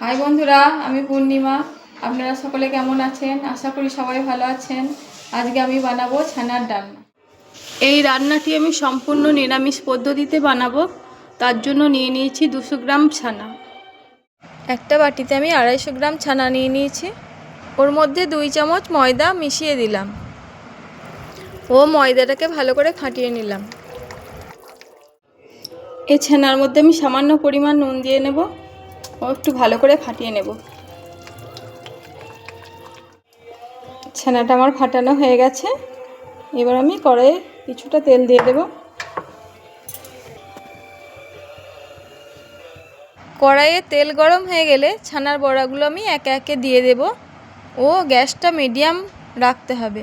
High বন্ধুরা, আমি পূর্ণিমা। আপনারা সকলে কেমন আছেন? আশা করি সবাই ভালো আছেন। আজকে আমি বানাবো ছানার ডালনা। এই রান্নাটি আমি সম্পূর্ণ নিরামিষ পদ্ধতিতে বানাবো। তার জন্য নিয়ে নিয়েছি দুশো গ্রাম ছানা। একটা বাটিতে আমি আড়াইশো গ্রাম ছানা নিয়ে নিয়েছি। ওর মধ্যে দুই চামচ ময়দা মিশিয়ে দিলাম। ও ময়দাটাকে ভালো করে ফাটিয়ে নিলাম। এই ছানার মধ্যে আমি সামান্য পরিমাণ নুন দিয়ে নেব। একটু ভালো করে ফাটিয়ে নেব। ছানাটা আমার ফাটানো হয়ে গেছে। এবার আমি কড়াইয়ে কিছুটা তেল দিয়ে দেব। কড়াইয়ে তেল গরম হয়ে গেলে ছানার বড়াগুলো আমি একে একে দিয়ে দেব। ও গ্যাসটা মিডিয়াম রাখতে হবে।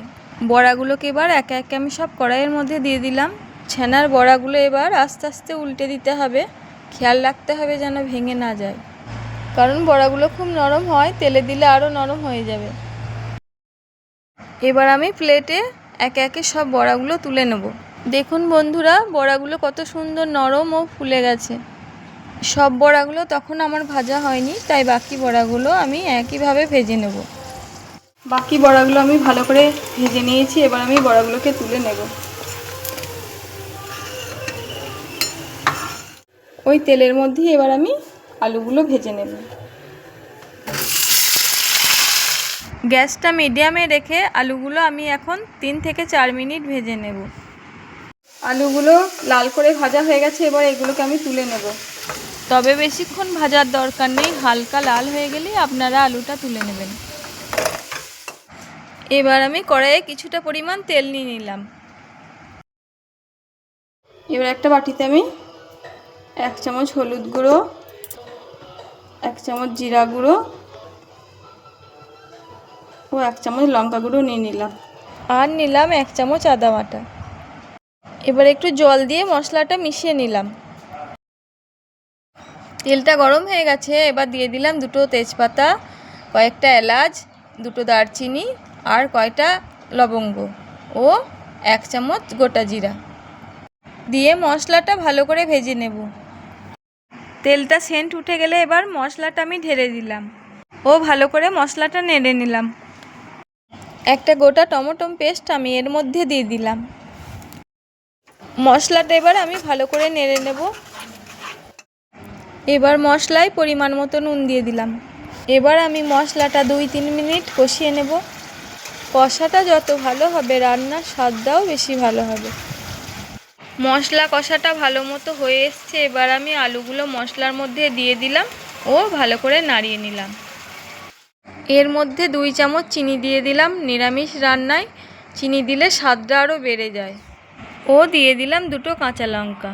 বড়াগুলোকে এবার একে একে আমি সব কড়াইয়ের মধ্যে দিয়ে দিলাম। ছানার বড়াগুলো এবার আস্তে আস্তে উল্টে দিতে হবে। খেয়াল রাখতে হবে যেন ভেঙে না যায়। কারণ বড়াগুলো খুব নরম হয়, তেলে দিলে আরও নরম হয়ে যাবে। এবার আমি প্লেটে একে একে সব বড়াগুলো তুলে নেব। দেখুন বন্ধুরা, বড়াগুলো কত সুন্দর নরম ও ফুলে গেছে। সব বড়াগুলো তখন আমার ভাজা হয়নি, তাই বাকি বড়াগুলো আমি একইভাবে ভেজে নেব। বাকি বড়াগুলো আমি ভালো করে ভেজে নিয়েছি, এবার আমি বড়াগুলোকে তুলে নেব। ওই তেলের মধ্যেই এবার আমি আলুগুলো ভেজে নেব। গ্যাসটা মিডিয়ামে রেখে আলুগুলো আমি এখন তিন থেকে চার মিনিট ভেজে নেব। আলুগুলো লাল করে ভাজা হয়ে গেছে এবার এগুলোকে আমি তুলে নেব। তবে বেশিক্ষণ ভাজার দরকার নেই হালকা লাল হয়ে গেলেই আপনারা আলুটা তুলে নেবেন। এবার আমি কড়াইয়ে কিছুটা পরিমাণ তেল নিয়ে নিলাম। এবার একটা বাটিতে আমি এক চামচ হলুদ গুঁড়ো এক চামচ জিরা গুঁড়ো ও এক চামচ লঙ্কা গুঁড়ো নিয়ে নিলাম। আর নিলাম এক চামচ আদা বাটা। এবার একটু জল দিয়ে মশলাটা মিশিয়ে নিলাম। তেলটা গরম হয়ে গেছে, এবার দিয়ে দিলাম দুটো তেজপাতা, কয়েকটা এলাচ, দুটো দারচিনি আর কয়টা লবঙ্গ ও এক চামচ গোটা জিরা। দিয়ে মশলাটা ভালো করে ভেজে নেব। তেলটা সেন্ট উঠে গেলে এবার মশলাটা আমি ঢেলে দিলাম। ও ভালো করে মশলাটা নেড়ে নিলাম। একটা গোটা টমেটো পেস্ট আমি এর মধ্যে দিয়ে দিলাম। মশলাটা এবার আমি ভালো করে নেড়ে নেব। এবার মশলায় পরিমাণ মতো নুন দিয়ে দিলাম। এবার আমি মশলাটা দুই তিন মিনিট কষিয়ে নেব। কষাটা যত ভালো হবে, রান্নার স্বাদটাও বেশি ভালো হবে। মশলা কষাটা ভালো মতো হয়ে এসছে, এবার আমি আলুগুলো মশলার মধ্যে দিয়ে দিলাম ও ভালো করে নাড়িয়ে নিলাম। এর মধ্যে দুই চামচ চিনি দিয়ে দিলাম নিরামিষ রান্নায়। চিনি দিলে স্বাদটা আরও বেড়ে যায়। ও দিয়ে দিলাম দুটো কাঁচা লঙ্কা।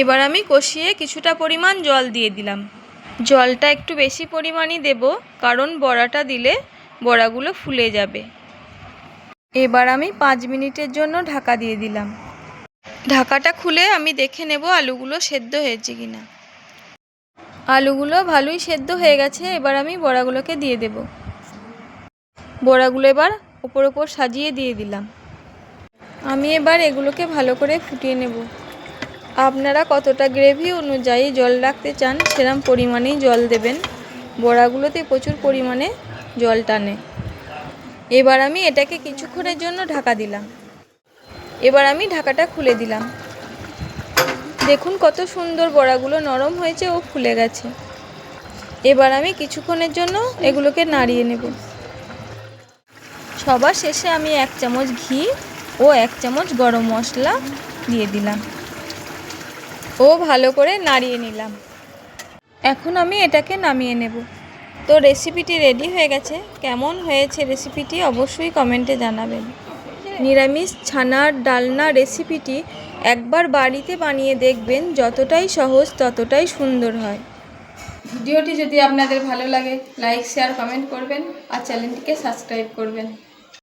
এবার আমি কষিয়ে কিছুটা পরিমাণ জল দিয়ে দিলাম। জলটা একটু বেশি পরিমাণই দেব, কারণ বড়াটা দিলে বড়াগুলো ফুলে যাবে। এবার আমি পাঁচ মিনিটের জন্য ঢাকা দিয়ে দিলাম। ঢাকাটা খুলে আমি দেখে নেব আলুগুলো সেদ্ধ হয়েছে কিনা। আলুগুলো ভালোই সেদ্ধ হয়ে গেছে, এবার আমি বড়াগুলোকে দিয়ে দেব। বড়াগুলো এবার ওপর ওপর সাজিয়ে দিয়ে দিলাম। আমি এবার এগুলোকে ভালো করে ফুটিয়ে নেব। আপনারা কতটা গ্রেভি অনুযায়ী জল রাখতে চান, সেরম পরিমাণেই জল দেবেন। বড়াগুলোতে প্রচুর পরিমাণে জল টানে। এবার আমি এটাকে কিছুক্ষণের জন্য ঢাকা দিলাম। এবার আমি ঢাকাটা খুলে দিলাম। দেখুন কত সুন্দর বড়াগুলো নরম হয়েছে ও ফুলে গেছে। এবার আমি কিছুক্ষণের জন্য এগুলোকে নাড়িয়ে নেব। সবার শেষে আমি এক চামচ ঘি ও এক চামচ গরম মশলা দিয়ে দিলাম। ও ভালো করে নাড়িয়ে নিলাম। এখন আমি এটাকে নামিয়ে নেব। তো রেসিপিটি রেডি হয়ে গেছে। কেমন হয়েছে রেসিপিটি অবশ্যই কমেন্টে জানাবেন। নিরামিষ ছানার ডালনা রেসিপিটি একবার বাড়িতে বানিয়ে দেখবেন, যতটাই সহজ ততটাই সুন্দর হয়। ভিডিওটি যদি আপনাদের ভালো লাগে, লাইক, শেয়ার, কমেন্ট করবেন আর চ্যানেলটিকে সাবস্ক্রাইব করবেন।